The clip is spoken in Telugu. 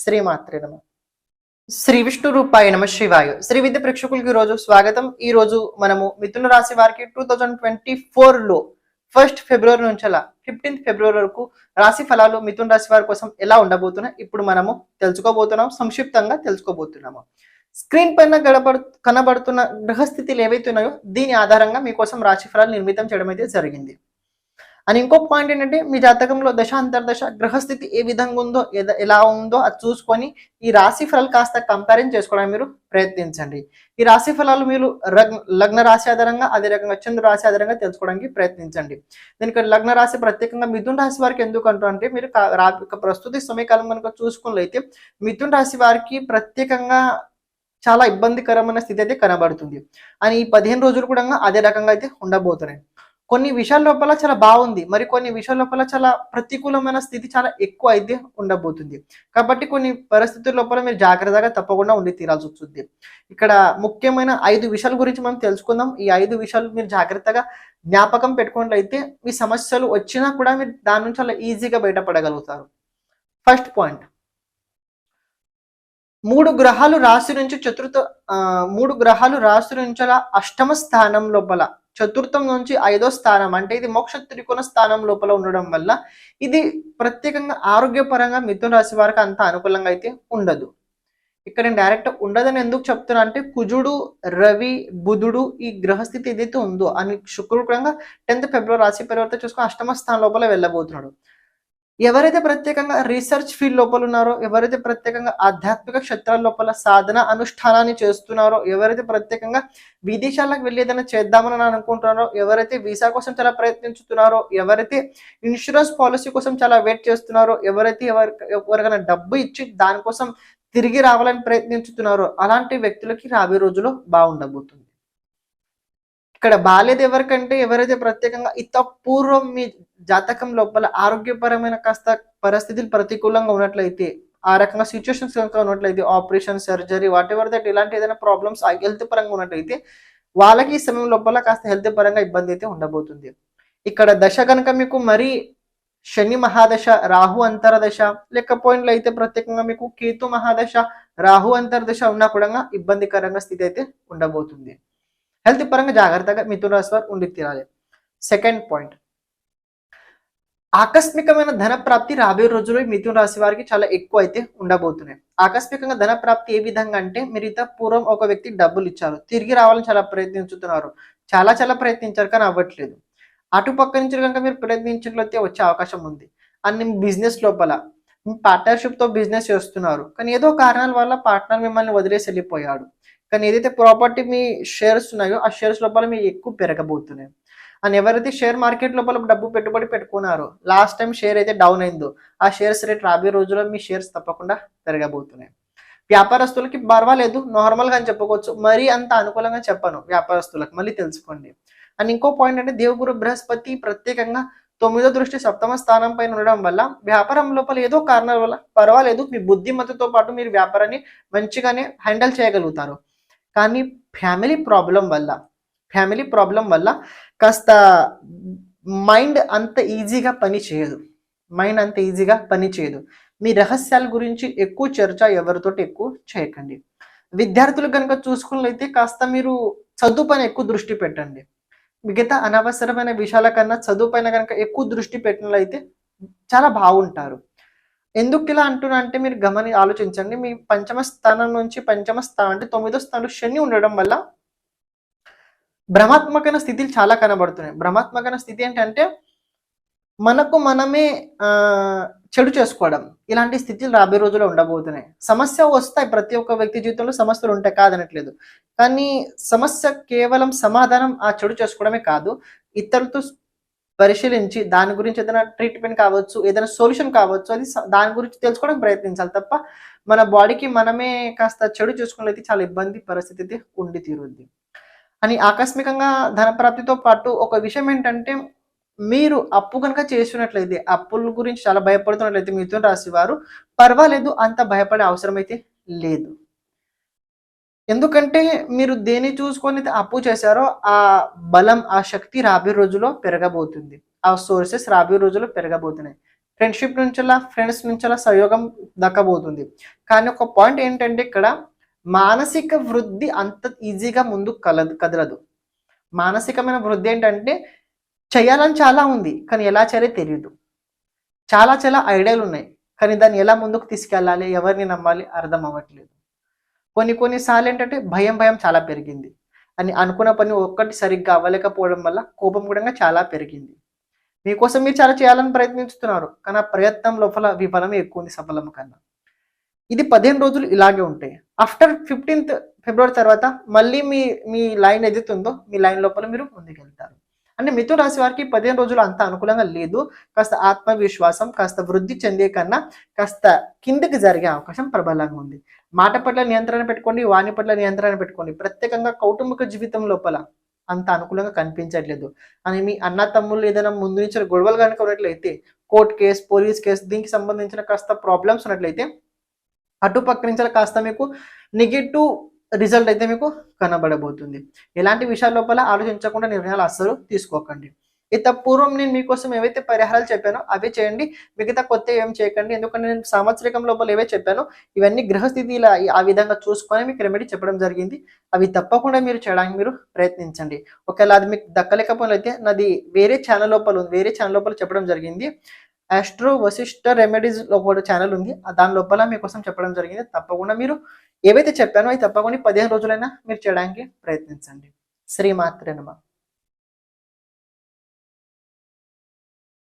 శ్రీమాత్రే నమ. శ్రీ విష్ణు రూపాయ నమ శివాయ. శ్రీ విద్య ప్రేక్షకులకి రోజు స్వాగతం. ఈ రోజు మనము మిథున రాశి వారికి టూ థౌజండ్ ట్వంటీ ఫోర్లో ఫస్ట్ ఫిబ్రవరి నుంచి అలా ఫిఫ్టీన్త్ ఫిబ్రవరి వరకు రాశి ఫలాలు మిథున రాశి వారి కోసం ఎలా ఉండబోతున్నాయి ఇప్పుడు మనము తెలుసుకోబోతున్నాం. సంక్షిప్తంగా తెలుసుకోబోతున్నాము. స్క్రీన్ పైన గడపడు కనబడుతున్న గ్రహస్థితులు ఏవైతున్నాయో దీని ఆధారంగా మీకోసం రాశి ఫలాలు నిర్మితం చేయడం అయితే జరిగింది. అని ఇంకో పాయింట్ ఏంటంటే మీ జాతకంలో దశ అంతర్దశ గ్రహస్థితి ఏ విధంగా ఉందో ఎలా ఉందో అది చూసుకొని ఈ రాశి ఫలాలు కాస్త కంపారిజన్ చేసుకోవడానికి మీరు ప్రయత్నించండి. ఈ రాశి ఫలాలు మీరు లగ్న రాశి ఆధారంగా అదే రకంగా చంద్ర రాశి ఆధారంగా తెలుసుకోవడానికి ప్రయత్నించండి. దీనికి లగ్న రాశి ప్రత్యేకంగా మిథున రాశి వారికి ఎందుకు అంటారు అంటే మీరు ప్రస్తుత సమయకాలం కనుక చూసుకున్నట్లయితే మిథున రాశి వారికి ప్రత్యేకంగా చాలా ఇబ్బందికరమైన స్థితి అయితే కనబడుతుంది. అని ఈ పదిహేను రోజులు కూడా అదే రకంగా అయితే ఉండబోతున్నాయి. కొన్ని విషయాల లోపల చాలా బాగుంది. మరి కొన్ని విషయాల లోపల చాలా ప్రతికూలమైన స్థితి చాలా ఎక్కువ అయితే ఉండబోతుంది. కాబట్టి కొన్ని పరిస్థితుల లోపల మీరు జాగ్రత్తగా తప్పకుండా ఉండి తీరాల్సి వస్తుంది. ఇక్కడ ముఖ్యమైన ఐదు విషయాల గురించి మనం తెలుసుకుందాం. ఈ ఐదు విషయాలు మీరు జాగ్రత్తగా జ్ఞాపకం పెట్టుకున్నట్లయితే మీ సమస్యలు వచ్చినా కూడా మీరు దాని నుంచి చాలా ఈజీగా బయటపడగలుగుతారు. ఫస్ట్ పాయింట్ మూడు గ్రహాలు రాశి నుంచి చతుర్థ మూడు గ్రహాలు రాశి నుంచి అలా అష్టమ స్థానం లోపల చతుర్థం నుంచి ఐదో స్థానం అంటే ఇది మోక్ష త్రికోణ స్థానం లోపల ఉండడం వల్ల ఇది ప్రత్యేకంగా ఆరోగ్యపరంగా మిథున రాశి వారికి అంత అనుకూలంగా అయితే ఉండదు. ఇక్కడ నేను డైరెక్ట్ ఉండదని ఎందుకు చెప్తున్నా అంటే కుజుడు రవి బుధుడు ఈ గ్రహస్థితి ఏదైతే ఉందో అని శుక్రుడు కూడా టెన్త్ ఫిబ్రవరి రాశి పరివర్తన చూసుకొని అష్టమ స్థానం లోపల వెళ్ళబోతున్నాడు. ఎవరైతే ప్రత్యేకంగా రీసెర్చ్ ఫీల్డ్ లోపల ఉన్నారో ఎవరైతే ప్రత్యేకంగా ఆధ్యాత్మిక క్షేత్రాల లోపల సాధన అనుష్ఠానాన్ని చేస్తున్నారో ఎవరైతే ప్రత్యేకంగా విదేశాలకు వెళ్ళి ఏదైనా చేద్దామని అనుకుంటున్నారో ఎవరైతే వీసా కోసం చాలా ప్రయత్నించుతున్నారో ఎవరైతే ఇన్సూరెన్స్ పాలసీ కోసం చాలా వెయిట్ చేస్తున్నారో ఎవరైతే ఎవరి ఎవరికైనా డబ్బు ఇచ్చి దానికోసం తిరిగి రావాలని ప్రయత్నించుతున్నారో అలాంటి వ్యక్తులకి రాబోయే రోజుల్లో బాగుండబోతుంది. ఇక్కడ బాలేదు ఎవరికంటే ఎవరైతే ప్రత్యేకంగా ఇత పూర్వం మీ జాతకం లోపల ఆరోగ్యపరమైన కాస్త పరిస్థితులు ప్రతికూలంగా ఉన్నట్లయితే ఆ రకంగా సిచ్యువేషన్స్ కనుక ఉన్నట్లయితే operation surgery whatever that ఇలాంటి ఏదైనా ప్రాబ్లమ్స్ హెల్త్ పరంగా ఉన్నట్లయితే వాళ్ళకి ఈ సమయం లోపల కాస్త హెల్త్ పరంగా ఇబ్బంది అయితే ఉండబోతుంది. ఇక్కడ దశ కనుక మీకు మరీ శని మహాదశ రాహు అంతరదశ లేకపోయినట్లయితే ప్రత్యేకంగా మీకు కేతు మహాదశ రాహు అంతర్దశ ఉన్నా కూడా ఇబ్బందికరంగా స్థితి అయితే ఉండబోతుంది. హెల్త్ పరంగా జాగ్రత్తగా మిథున రాశి వారు ఉండి తీరాలి. సెకండ్ పాయింట్ ఆకస్మికమైన ధన ప్రాప్తి రాబోయే రోజుల్లో మిథున రాశి వారికి చాలా ఎక్కువ అయితే ఉండబోతున్నాయి. ఆకస్మికంగా ధన ప్రాప్తి ఏ విధంగా అంటే మీరు ఇంత పూర్వం ఒక వ్యక్తి డబ్బులు ఇచ్చారు తిరిగి రావాలని చాలా ప్రయత్నించుతున్నారు. చాలా చాలా ప్రయత్నించారు కానీ అవ్వట్లేదు. అటుపక్క నుంచి కనుక మీరు ప్రయత్నించినట్లయితే వచ్చే అవకాశం ఉంది. అన్ని బిజినెస్ లోపల. పార్ట్నర్షిప్తో బిజినెస్ చేస్తున్నారు. కానీ ఏదో కారణాల వల్ల పార్ట్నర్ మిమ్మల్ని వదిలేసి వెళ్ళిపోయాడు. కానీ ఏదైతే ప్రాపర్టీ మీ షేర్స్ ఉన్నాయో ఆ షేర్స్ లోపల మీ ఎక్కువ పెరగబోతున్నాయి. అండ్ ఎవరైతే షేర్ మార్కెట్ లోపల డబ్బు పెట్టుబడి పెట్టుకున్నారో లాస్ట్ టైం షేర్ అయితే డౌన్ అయిందో ఆ షేర్స్ రేట్ రాబోయే రోజుల్లో మీ షేర్స్ తప్పకుండా పెరగబోతున్నాయి. వ్యాపారస్తులకి పర్వాలేదు నార్మల్గా అని చెప్పుకోవచ్చు. మరీ అంత అనుకూలంగా చెప్పను వ్యాపారస్తులకు మళ్ళీ తెలుసుకోండి. అండ్ ఇంకో పాయింట్ అంటే దేవగురు బృహస్పతి ప్రత్యేకంగా తొమ్మిదో దృష్టి సప్తమ స్థానం పైన ఉండడం వల్ల వ్యాపారం లోపల ఏదో కారణాల వల్ల పర్వాలేదు మీ బుద్ధిమతితో పాటు మీరు వ్యాపారాన్ని మంచిగానే హ్యాండిల్ చేయగలుగుతారు. కానీ ఫ్యామిలీ ప్రాబ్లం వల్ల ఫ్యామిలీ ప్రాబ్లం వల్ల కాస్త మైండ్ అంత ఈజీగా పని చేయదు. మైండ్ అంత ఈజీగా పని చేయదు. మీ రహస్యాల గురించి ఎక్కువ చర్చ ఎవరితోటి ఎక్కువ చేయకండి. విద్యార్థులు కనుక చూసుకున్నట్లయితే కాస్త మీరు చదువు పైన ఎక్కువ దృష్టి పెట్టండి. మిగతా అనవసరమైన విషయాల కన్నా చదువు పైన కనుక ఎక్కువ దృష్టి పెట్టినట్లయితే చాలా బాగుంటారు. ఎందుకు ఇలా అంటున్నా అంటే మీరు గమని ఆలోచించండి. మీ పంచమ స్థానం నుంచి పంచమ స్థానం అంటే తొమ్మిదో స్థానంలో శని ఉండడం వల్ల భ్రమాత్మకమైన స్థితిలు చాలా కనబడుతున్నాయి. భ్రమాత్మకమైన స్థితి ఏంటంటే మనకు మనమే ఆ, చెడు చేసుకోవడం. ఇలాంటి స్థితిలు రాబోయే రోజుల్లో ఉండబోతున్నాయి. సమస్య వస్తాయి ప్రతి ఒక్క వ్యక్తి జీవితంలో సమస్యలు ఉంటాయి కాదనట్లేదు. కానీ సమస్య కేవలం సమాధానం ఆ చెడు చేసుకోవడమే కాదు. ఇతరులతో పరిశీలించి దాని గురించి ఏదైనా ట్రీట్మెంట్ కావచ్చు ఏదైనా సొల్యూషన్ కావచ్చు అది దాని గురించి తెలుసుకోవడానికి ప్రయత్నించాలి తప్ప మన బాడీకి మనమే కాస్త చెడు చూసుకున్నట్లయితే చాలా ఇబ్బంది పరిస్థితి అయితే ఉండి తీరుద్ది. అని ఆకస్మికంగా ధనప్రాప్తితో పాటు ఒక విషయం ఏంటంటే మీరు అప్పు కనుక చేస్తున్నట్లయితే అప్పుల గురించి చాలా భయపడుతున్నట్లయితే మిథున రాశి వారు పర్వాలేదు అంత భయపడే అవసరం అయితే లేదు. ఎందుకంటే మీరు దేని చూసుకొని అయితే అప్పు చేశారో ఆ బలం ఆ శక్తి రాబోయే రోజులో పెరగబోతుంది. ఆ సోర్సెస్ రాబోయే రోజుల్లో పెరగబోతున్నాయి. Friendship నుంచెలా friends నుంచెలా సహయోగం దక్కబోతుంది. కానీ ఒక పాయింట్ ఏంటంటే ఇక్కడ మానసిక వృద్ధి అంత ఈజీగా ముందుకు కలదు కదలదు. మానసికమైన వృద్ధి ఏంటంటే చేయాలని చాలా ఉంది కానీ ఎలా చేయాలో తెలియదు చాలా చాలా ఐడియాలు ఉన్నాయి కానీ దాన్ని ఎలా ముందుకు తీసుకెళ్ళాలి ఎవరిని నమ్మాలి అర్థం అవ్వట్లేదు. కొన్ని కొన్నిసార్లు ఏంటంటే భయం భయం చాలా పెరిగింది. అని అనుకున్న పని ఒక్కటి సరిగ్గా అవ్వలేకపోవడం వల్ల కోపం కూడా చాలా పెరిగింది. మీకోసం మీరు చాలా చేయాలని ప్రయత్నిస్తున్నారు కానీ ఆ ప్రయత్నం లోపల విఫలమే ఎక్కువ ఉంది సఫలం కన్నా. ఇది పదిహేను రోజులు ఇలాగే ఉంటాయి ఆఫ్టర్ ఫిఫ్టీన్త్ ఫిబ్రవరి తర్వాత మళ్ళీ మీ మీ లైన్ ఏదైతే ఉందో మీ లైన్ లోపల మీరు ముందుకెళ్తారు. అంటే మిథున రాశి వారికి పదిహేను రోజులు అంత అనుకూలంగా లేదు. కాస్త ఆత్మవిశ్వాసం కాస్త వృద్ధి చెందే కన్నా కాస్త కిందకి జరిగే అవకాశం ప్రబలంగా ఉంది. మాట పట్ల నియంత్రణ పెట్టుకోండి వాణి పట్ల నియంత్రణ పెట్టుకోండి. ప్రత్యేకంగా కౌటుంబిక జీవితం లోపల అంత అనుకూలంగా కనిపించట్లేదు. అని మీ అన్న తమ్ముళ్ళు ఏదైనా ముందు నుంచి గొడవలు కనుక ఉన్నట్లయితే కోర్ట్ కేసు పోలీస్ కేసు దీనికి సంబంధించిన కాస్త ప్రాబ్లమ్స్ ఉన్నట్లయితే అటుపక్క నుంచి కాస్త మీకు నెగిటివ్ రిజల్ట్ అయితే మీకు కనబడబోతుంది. ఎలాంటి విషయాల లోపల ఆలోచించకుండా నిర్ణయాలు అస్సలు తీసుకోకండి. ఇంత పూర్వం నేను మీకోసం ఏవైతే పరిహారాలు చెప్పానో అవే చేయండి. మిగతా కొత్త ఏం చేయకండి. ఎందుకంటే నేను సాంవత్సరికం లోపల ఏవే చెప్పానో ఇవన్నీ గ్రహస్థితి ఇలా ఆ విధంగా చూసుకొని మీకు రెమెడీ చెప్పడం జరిగింది. అవి తప్పకుండా మీరు చేయడానికి మీరు ప్రయత్నించండి. ఒకవేళ అది మీకు దక్కలేకపోయినైతే నాది వేరే ఛానల్ లోపల ఉంది. వేరే ఛానల్ లోపల చెప్పడం జరిగింది. ఆస్ట్రో వశిష్ట రెమెడీస్ లోపల ఛానల్ ఉంది. దాని లోపల మీకోసం చెప్పడం జరిగింది. తప్పకుండా మీరు ఏవైతే చెప్పానో అవి తప్పకుండా పదిహేను రోజులైనా మీరు చేయడానికి ప్రయత్నించండి. శ్రీమాత్రేనమా